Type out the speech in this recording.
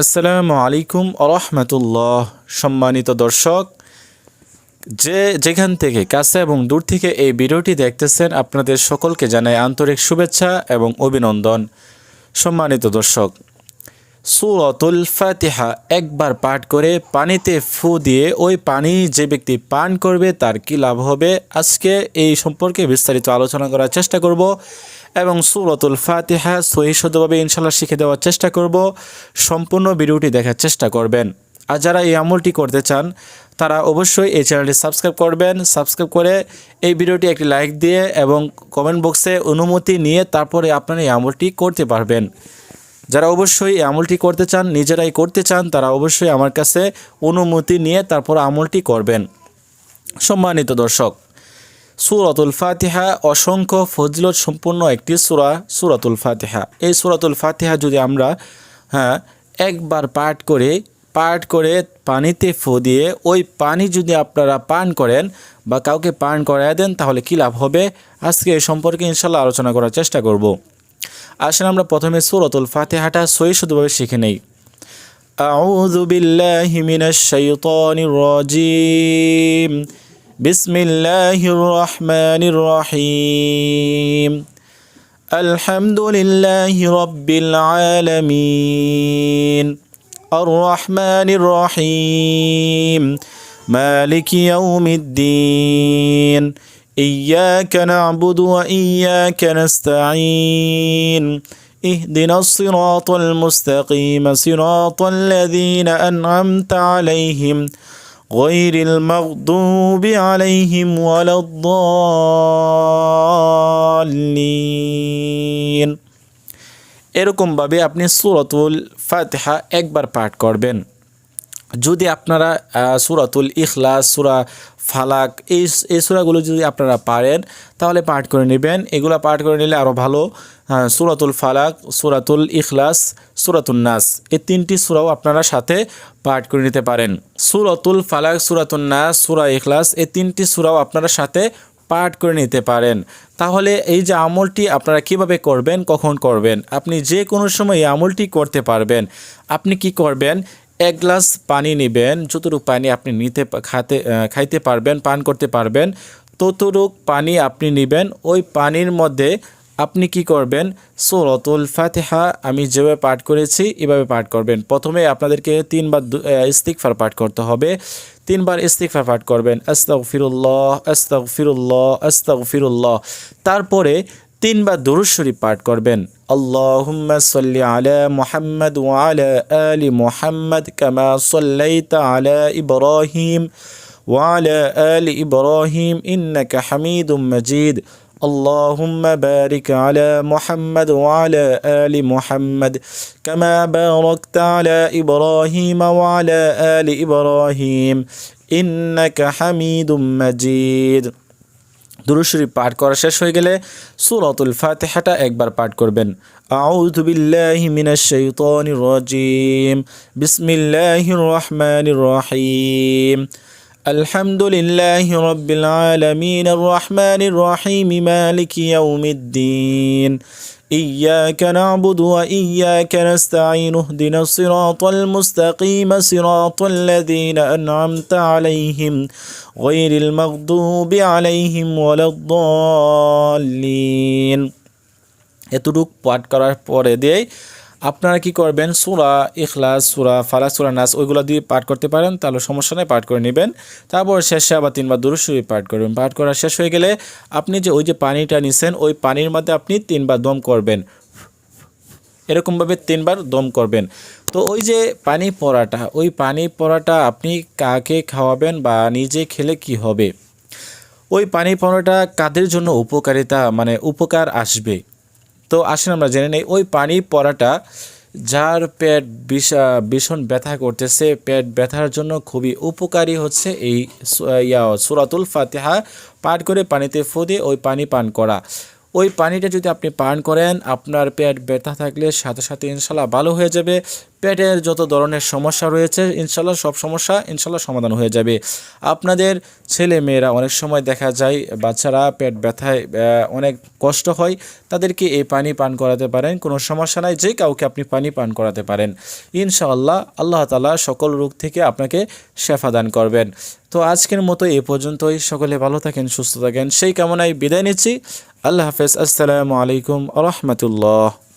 আসসালামু আলাইকুম আরহামতুল্লাহ। সম্মানিত দর্শক, যে যেখান থেকে, কাছে এবং দূর থেকে এই ভিডিওটি দেখতেছেন, আপনাদের সকলকে জানাই আন্তরিক শুভেচ্ছা এবং অভিনন্দন। সম্মানিত দর্শক সুরতুল ফাতিহা একবার পাঠ করে পানিতে ফু দিয়ে ওই পানি যে ব্যক্তি পান করবে তার কি লাভ হবে? আজকে এই সম্পর্কে বিস্তারিত আলোচনা করার চেষ্টা করব এবং সুরতুল ফাতিহা সহিষ্ণুভাবে ইনশাল্লাহ শিখে দেওয়ার চেষ্টা করব। সম্পূর্ণ ভিডিওটি দেখার চেষ্টা করবেন। আর যারা এই আমলটি করতে চান, তারা অবশ্যই এই চ্যানেলটি সাবস্ক্রাইব করবেন। সাবস্ক্রাইব করে এই ভিডিওটি একটি লাইক দিয়ে এবং কমেন্ট বক্সে অনুমতি নিয়ে তারপরে আপনারা এই আমলটি করতে পারবেন। যারা অবশ্যই আমলটি করতে চান, নিজেরাই করতে চান, তারা অবশ্যই আমার কাছে অনুমতি নিয়ে তারপর আমলটি করবেন। সম্মানিত দর্শক, সুরাতুল ফাতিহা অসংখ্য ফজিলত সম্পূর্ণ একটি সুরা, সুরাতুল ফাতিহা। এই সুরাতুল ফাতিহা যদি আমরা হ্যাঁ একবার পাঠ করে পাঠ করে পানিতে ফু দিয়ে ওই পানি যদি আপনারা পান করেন বা কাউকে পান করায় দেন, তাহলে কী লাভ হবে? আজকে এই সম্পর্কে ইনশাল্লাহ আলোচনা করার চেষ্টা করব। আসেন আমরা প্রথমে সুরতুল ফাতিহাটা সহি শুধুভাবে শিখে নেই أعوذ بالله من الشيطان الرجيم بسم الله الرحمن الرحيم الحمد لله رب العالمين الرحمن الرحيم مالك يوم الدين إياك نعبد وإياك نستعين اهدنا الصراط المستقيم صراط الذين أنعمت عليهم غير المغضوب عليهم ولا الضالين এরকমভাবে আপনি সুরতুল ফাতিহা একবার পাঠ করবেন যদি আপনারা সুরাতুল ইখলাস, সুরা ফালাক, এই এই সুরাগুলো যদি আপনারা পারেন, তাহলে পাঠ করে নেবেন। এগুলো পাঠ করে নিলে আরও ভালো। সুরাতুল ফালাক, সুরাতুল ইখলাস সুরাতুল নাস, এই তিনটি সুরাও আপনারা সাথে পাঠ করে নিতে পারেন। সুরাতুল ফালাক সুরাতুল নাস, সুরা ইখলাস, এই তিনটি সুরাও আপনারা সাথে পাঠ করে নিতে পারেন। তাহলে এই যে আমলটি আপনারা কীভাবে করবেন, কখন করবেন? আপনি যে কোনো সময় এই আমলটি করতে পারবেন। আপনি কি করবেন? এক গ্লাস পানি নেবেন, যতটুকু পানি আপনি নিতে খাতে খাইতে পারবেন, পান করতে পারবেন, ততটুক পানি আপনি নেবেন। ওই পানির মধ্যে আপনি কি করবেন? সুরতুল ফাতেহা আমি যেভাবে পাঠ করেছি, এভাবে পাঠ করবেন। প্রথমে আপনাদেরকে তিনবার ইস্তিগফার পাঠ করতে হবে। তিনবার ইস্তিগফার পাঠ করবেন, আস্তাগফিরুল্লাহ আস্তাগফিরুল্লাহ আস্তাগফিরুল্লাহ। তারপরে তিনবার দুরুদ শরীফ পাঠ করবেন আল্লাহুম্মা সাল্লি আলা মুহাম্মদ ওয়া আলা আলি মুহাম্মদ কামা সাল্লাইতা আলা ইব্রাহিম ওয়া আলা আলি ইব্রাহিম ইন্নাকা হামিদুম মাজিদ اللهم بارك على محمد وعلى آل محمد كما باركت على إبراهيم وعلى آل إبراهيم إنك حميد مجيد দুরুশরী পাঠ করা শেষ হয়ে গেলে সুরাতুল ফাতেহাটা একবার পাঠ করবেন। আউযু বিল্লাহি মিনাশ শাইতানির রাজিম। বিসমিল্লাহির রহমানির রহিম। আলহামদুলিল্লাহি রাব্বিল আলামিন আর রহমানির রহিম। মালিকি ইয়াউমিদ্দিন। إياك نعبد وإياك نستعين اهدنا الصراط المستقيم صراط الذين أنعمت عليهم غير المغضوب عليهم ولا الضالين এতটুক পাঠ করার পরে দিয়ে আপনারা কি করবেন? সুরা ইখলাস, সুরা ফালাক সুরা নাস, ওইগুলো দিয়ে পাঠ করতে পারেন, তাহলে সমস্যা নেই, পাঠ করে নেবেন। তারপর শেষে আবার তিনবার দুরুশরী পাঠ করবেন। পাঠ করা শেষ হয়ে গেলে আপনি যে ওই যে পানিটা নিছেন, ওই পানির মধ্যে আপনি তিনবার দম করবেন। এরকমভাবে তিনবার দম করবেন। তো ওই যে পানি পড়াটা ওই পানি পড়াটা আপনি কাকে খাওয়াবেন বা নিজে খেলে কি হবে? ওই পানি পড়াটা কাদের জন্য উপকারিতা মানে উপকার আসবে? তো আসেন আমরা জেনে নেই, ওই পানি পড়াটা যার পেট ভীষণ ব্যথা করতেছে, পেট ব্যথার জন্য খুবই উপকারী হচ্ছে এই ইয়া, সুরাতুল ফাতিহা। পাঠ করে পানিতে ফুদে ওই পানি পান করা। ওই পানিটা যদি আপনি পান করেন, আপনার পেট ব্যথা থাকলে সাথে সাথে ইনশাল্লাহ ভালো হয়ে যাবে। পেটের যত ধরনের সমস্যা রয়েছে, ইনশাল্লাহ সব সমস্যা ইনশাল্লাহ সমাধান হয়ে যাবে। আপনাদের ছেলে মেয়েরা অনেক সময় দেখা যায়, বাচ্চারা পেট ব্যথায় অনেক কষ্ট হয়, তাদেরকে এই পানি পান করাতে পারেন, কোনো সমস্যা নাই, যে কাউকে আপনি পানি পান করাতে পারেন। ইনশাআল্লাহ আল্লাহ তালা সকল রোগ থেকে আপনাকে শেফা দান করবেন। তো আজকের মতো এ পর্যন্তই, সকলে ভালো থাকেন, সুস্থ থাকেন, সেই কামনায় বিদায় নিচ্ছি। আল্লাহ হাফেজ, আসসালামু আলাইকুম রহমতুল্লাহ।